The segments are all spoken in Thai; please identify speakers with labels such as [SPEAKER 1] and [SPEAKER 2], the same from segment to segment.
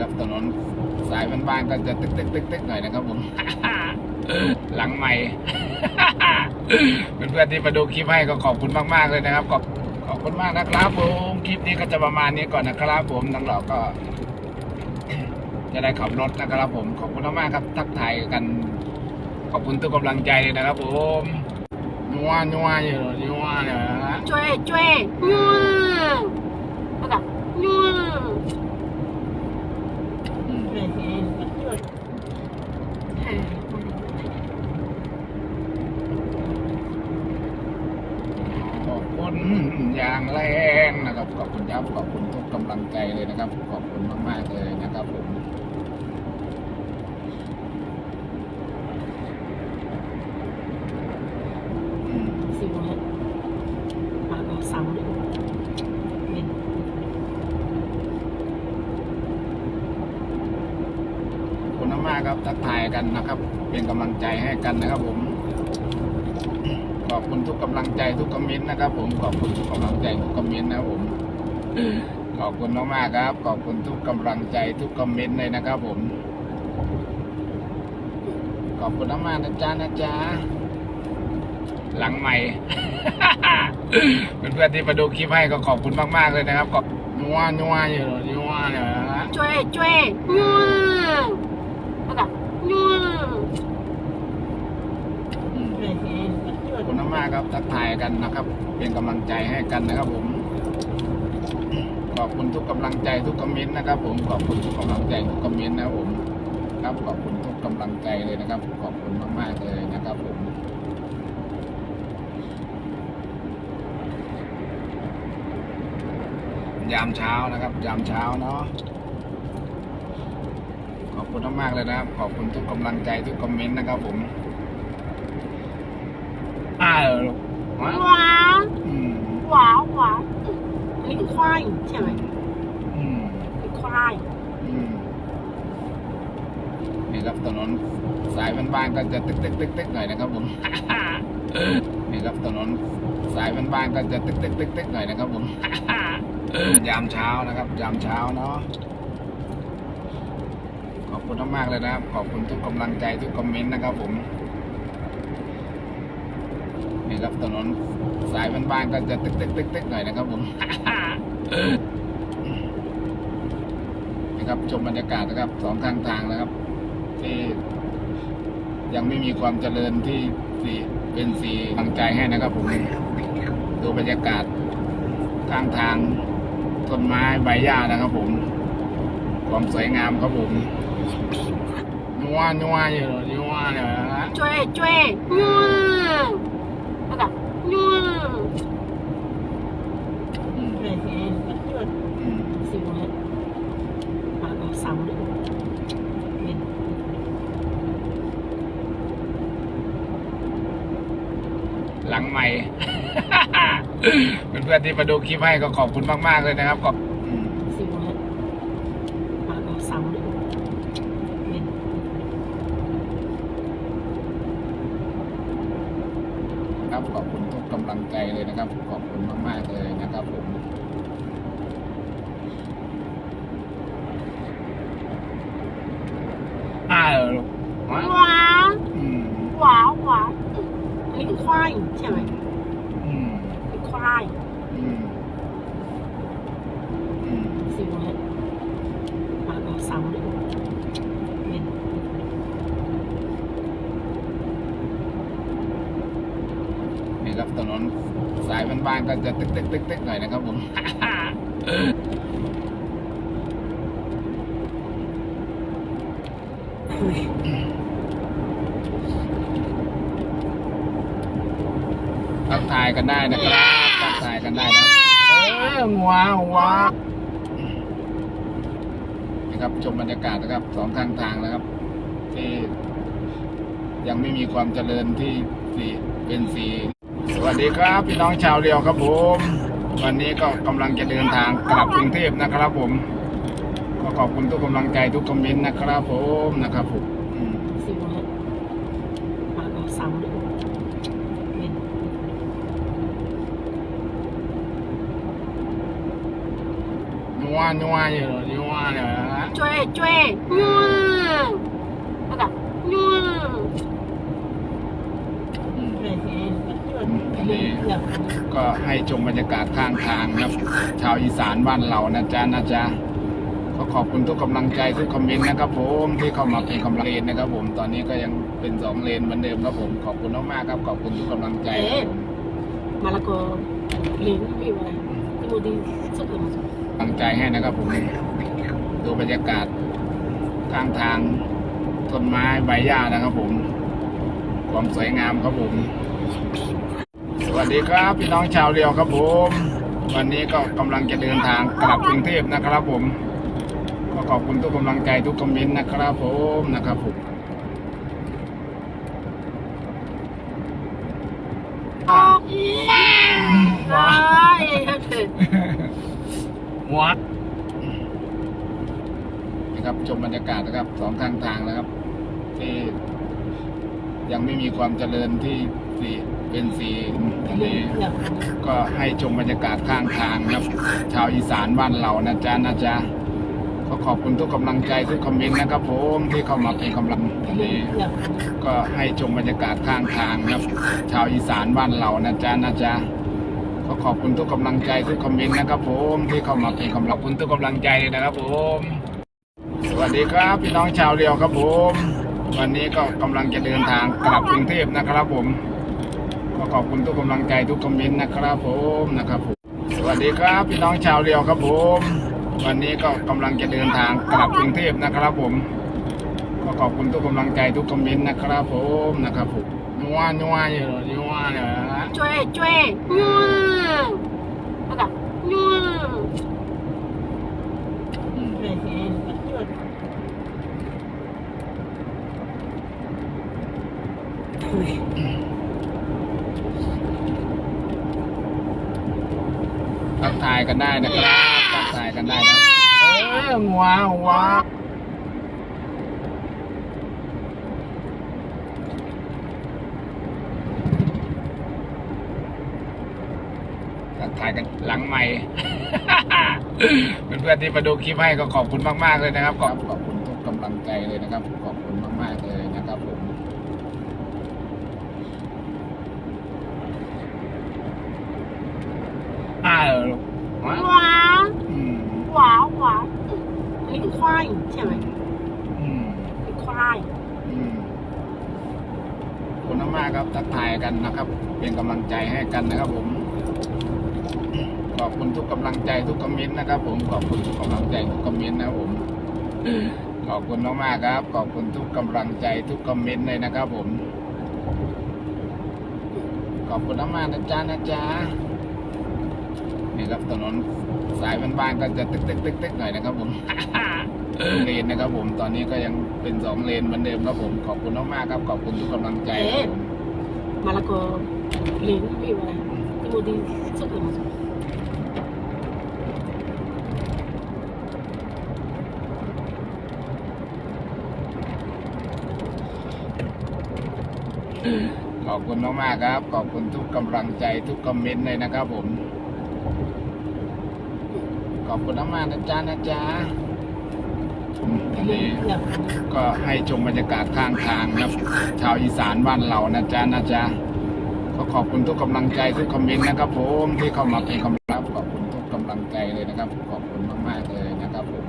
[SPEAKER 1] ครับตถนนสายบ้านๆก็จะติ๊กติ๊กติ๊กติ๊กหน่อยนะครับ ผม หลังใหม่เพื่อนๆที่มาดูคลิปให้ก็ขอบคุณมากๆเลยนะครับขอบขอบคุณมากนะครับผมคลิปนี้ก็จะประมาณนี้ก่อนนะครับ ผมนังหลอกก็ จะได้ขับรถนะครับ ผมขอบคุณมากๆครับ ทักทายกัน ขอบคุณทุกกำลังใจเลยนะครับ ผมนัวนัวอยู่นัวเนี่ยนะช่ว
[SPEAKER 2] ยช่วยนัว
[SPEAKER 1] แล้
[SPEAKER 2] วก็นัว
[SPEAKER 1] ขอบคุณอย่างแรงนะครับขอบคุณยับขอบคุณทุกกำลังใจเลยนะครับ ขอบคุณมากๆเลยนะครับผม
[SPEAKER 2] สี่ร้อปาก
[SPEAKER 1] สามคนมากครับทักทายกันนะครับ เป็นกำลังใจให้กันนะครับผม ขอบคุณทุกกำลังใจทุกคอมเมนต์นะครับ ผมขอบคุณทุกกำลังใจทุกคอมเมนต์นะผมขอบคุณมากๆครับ ขอบคุณทุกกำลังใจทุกคอมเมนต์เลยนะครับ ผม ขอบคุณมากนะจ๊ะนะจ๊ะหลังใหม่เพื่อนๆที่มาดูคลิปให้ก็ขอบคุณมากๆเลยนะครับขอบนัวนัวอยู่นัวเนี่ยนะฮะ
[SPEAKER 2] จ้วยช่
[SPEAKER 1] วย
[SPEAKER 2] นัว
[SPEAKER 1] ขอบคุณมากๆครับทักทายกันนะครับ เป็นกำลังใจให้กันนะครับผมขอบคุณทุกกำลังใจทุกคอมเมนต์นะครับ ผมขอบคุณทุกกำลังใจทุกคอมเมนต์นะครับผมครับขอบคุณทุกกำลังใจเลยนะครับขอบคุณมากๆเลยนะครับผมยามเช้านะครับ ยามเช้าเนาะขอบคุณมากๆเลยนะครับ ขอบคุณทุกกำลังใจทุกคอมเมนต์นะครับผม อ้าวว้าว
[SPEAKER 2] 哇
[SPEAKER 1] อืม
[SPEAKER 2] 哇哇，你快，下来，
[SPEAKER 1] อืม
[SPEAKER 2] 你快，
[SPEAKER 1] อืมนี่ครับถนนสายบ้านๆก็จะตึกตึกตึกตึกหน่อยนะครับผม นี่ครับถนนสายบ้านๆก็จะตึกตึกตึกตึกหน่อยนะครับผม ยามเช้านะครับ ยามเช้าเนาะขอบคุณมากๆเลยนะครับ ขอบคุณทุกกำลังใจทุกคอมเมนต์นะครับ ผม นี่ครับถนนสายบ้านๆก็จะตึกตึกตึกตึกหน่อยนะครับผมนี่ครับชมบรรยากาศนะครับสองข้างทางนะครับ ที่ ยังไม่มีความเจริญที่สีเป็นสีกำลังใจให้นะครับผมดูบรรยากาศข้างทางต้นไม้ใบหญ้านะครับผม ความสวยงามครับผมนัวนัวอยู่นัวเลยนะช่ว
[SPEAKER 2] ยช่วยนัว
[SPEAKER 1] ยั่ว
[SPEAKER 2] สิว
[SPEAKER 1] ฮะ
[SPEAKER 2] ปากก็ซ้ำเห
[SPEAKER 1] ลังใหม่ เพื่อนๆที่มาดูคลิปให้ก็ขอบคุณมากๆเลยนะครับขอบสิว
[SPEAKER 2] ฮะปากก็ซ้ำเค
[SPEAKER 1] รับขอบคุ ใจเลยนะครับ ขอบคุณมากๆเลยนะครับผมอ้าวว้าว
[SPEAKER 2] ว้าวว้าว
[SPEAKER 1] อัน
[SPEAKER 2] นี้คื
[SPEAKER 1] อค
[SPEAKER 2] วายใช่ไห
[SPEAKER 1] ม ครับ ถนนสายบ้านๆก็จะตึกตึกตึกตึกหน่อยนะครับผมทักทายกันได้นะครับทักทายกันได้นะเออว้าวว้าวนะครับชมบรรยากาศนะครับสองข้างทางนะครับ ที่ยังไม่มีความเจริญที่สีเป็นสี สวัสดีครับพี่น้องชาวเรียวครับผม วันนี้ก็กำลังจะเดินทางกลับกรุงเทพนะครับผม ก็ขอบคุณทุกกำลังใจทุกคอมเมนต์นะครับผมนะครับผมนัวนัวอยู่นัวเลยนะ
[SPEAKER 2] ช่
[SPEAKER 1] วย
[SPEAKER 2] ช่ว
[SPEAKER 1] ยนัว ก็ให้ชมบรรยากาศข้างทางครับ ชาวอีสานบ้านเรานะจ๊ะนะจ๊ะก็ขอบคุณทุกกำลังใจทุกคอมเมนต์นะครับผมที่เข้ามาเป็นกำลังเลนนะครับ ผมตอนนี้ก็ยังเป็นสองเลนเหมือนเดิมครับผมขอบคุณมากๆครับขอบคุณทุกกำลังใจมาละกอเลครับผม
[SPEAKER 2] 말라고 링 이와 어디 조금
[SPEAKER 1] กำลังใจให้นะครับผมดูบรรยากาศข้างทางต้นไม้ใบหญ้านะครับผม ความสวยงามครับผม วัสดีครับพี่น้องชาวเรียวครับผม วันนี้ก็กำลังจะเดินทางกลับกรุงเทพนะครับผม ก็ขอบคุณทุกกำลังใจทุกคอมเมนต์นะครับผมนะครับผมวัดนะครับชมบรรยากาศนะครับสองทางทางนะครับ ที่ยังไม่มีความเจริญที่ที่ เป็นสีทะเลก็ให้ชมบรรยากาศข้างทางครับ ชาวอีสานบ้านเรานะจ๊ะนะจ๊ะก็ขอบคุณทุกกำลังใจทุกคอมเมนต์นะครับผมที่เข้ามาเป็นกำลังทะเลก็ให้ชมบรรยากาศข้างทางครับ ชาวอีสานบ้านเรานะจ๊ะนะจ๊ะก็ขอบคุณทุกกำลังใจทุกคอมเมนต์นะครับผมที่เข้ามาเป็นกำลังขอบคุณทุกกำลังใจเลยนะครับผมสวัสดีครับพี่น้องชาวเรียวครับผม วันนี้ก็กำลังจะเดินทางกลับกรุงเทพนะครับผม ก็ขอบคุณทุกกำลังใจทุกคอมเมนต์นะครับผมนะครับผมสวัสดีครับพี่น้องชาวเรียวครับผม วันนี้ก็กำลังจะเดินทางกลับกรุงเทพนะครับผม ก็ขอบคุณทุกกำลังใจทุกคอมเมนต์นะครับผมนะครับผมนัวนัวอยู่นัวเนี่ยนะ
[SPEAKER 2] ช่วยช่วยนัว
[SPEAKER 1] อะ
[SPEAKER 2] ไร
[SPEAKER 1] นัวอืม ทายกันได้นะครับทักทายกันได้นะเออว้าวว้าวทักทายกันหลังใหม่เพื่อนๆที่มาดูคลิปให้ก็ขอบคุณมากๆเลยนะครับ ขอบขอบคุณทุกกำลังใจเลยนะครับ ขอบคุณมากๆเลยนะครับผมอ้า ควา
[SPEAKER 2] ย
[SPEAKER 1] ใช่
[SPEAKER 2] ไหมอืมน
[SPEAKER 1] ควา
[SPEAKER 2] ย
[SPEAKER 1] อืมขอบคุณมากครับทักทายกันนะครับ เป็นกำลังใจให้กันนะครับผม ขอบคุณทุกกำลังใจทุกคอมเมนต์นะครับ ผมขอบคุณทุกกำลังใจทุกคอมเมนต์นะผม ขอบคุณมากครับ ขอบคุณทุกกำลังใจทุกคอมเมนต์เลยนะครับผม ขอบคุณมากๆนะจ๊ะนะจ๊ะ นี่ครับถนนสายบ้านๆก็จะตึกตึกๆๆกหน่อยนะครับผมเลนนะครับผมตอนนี้ก็ยังเป็นสองเลนเหมือนเดิมครับผมขอบคุณมากๆครับขอบคุณทุกกำลังใจครับมา
[SPEAKER 2] ละกอเลนพี่ว่าที่โมดีสุดเลย
[SPEAKER 1] ขอบคุณมากๆครับ ขอบคุณทุกกำลังใจทุกคอมเมนต์เลยนะครับผม ขอบคุณมากๆนะจ๊ะนะจ๊ะอันนี้ก็ให้ชมบรรยากาศข้างทางครับ ชาวอีสานบ้านเรานะจ๊ะนะจ๊ะก็ขอบคุณทุกกำลังใจทุกคอมเมนต์นะครับผมที่เข้ามาเป็นกำลังขอบคุณทุกกำลังใจเลยนะครับ ขอบคุณมากๆเลยนะครับผม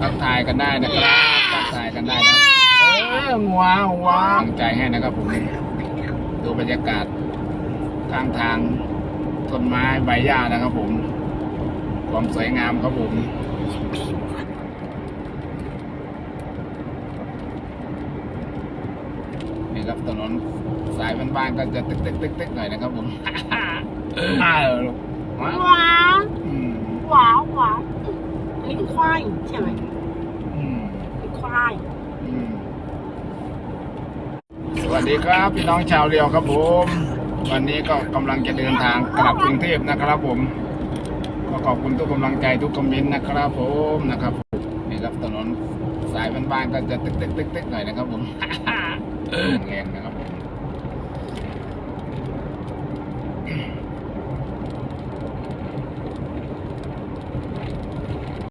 [SPEAKER 1] ทักทายกันได้นะครับทักทายกันได้นะว้าวว้าวใจให้นะครับผมดูบรรยากาศทางทางต้นไม้ใบหญ้านะครับผม ความสวยงามครับผมนี่ครับถนนสายบ้านๆก็จะตึกตึกตึกตึกหน่อยนะครับผมว้าวว้าว
[SPEAKER 2] ว้า
[SPEAKER 1] ว
[SPEAKER 2] ว้านี่คืควา
[SPEAKER 1] ยใช่ไหม
[SPEAKER 2] 你快，
[SPEAKER 1] อืมสวัสดีครับพี่น้องชาวเรียวครับผม วันนี้ก็กำลังจะเดินทางกลับกรุงเทพนะครับ ผม ก็ขอบคุณทุกกำลังใจทุกคอมเมนต์นะครับผมนะครับผมนี่ครับถนนสายบ้านๆก็จะตึกตึกตึกตึกๆๆหน่อยนะครับผม แรงนะครับ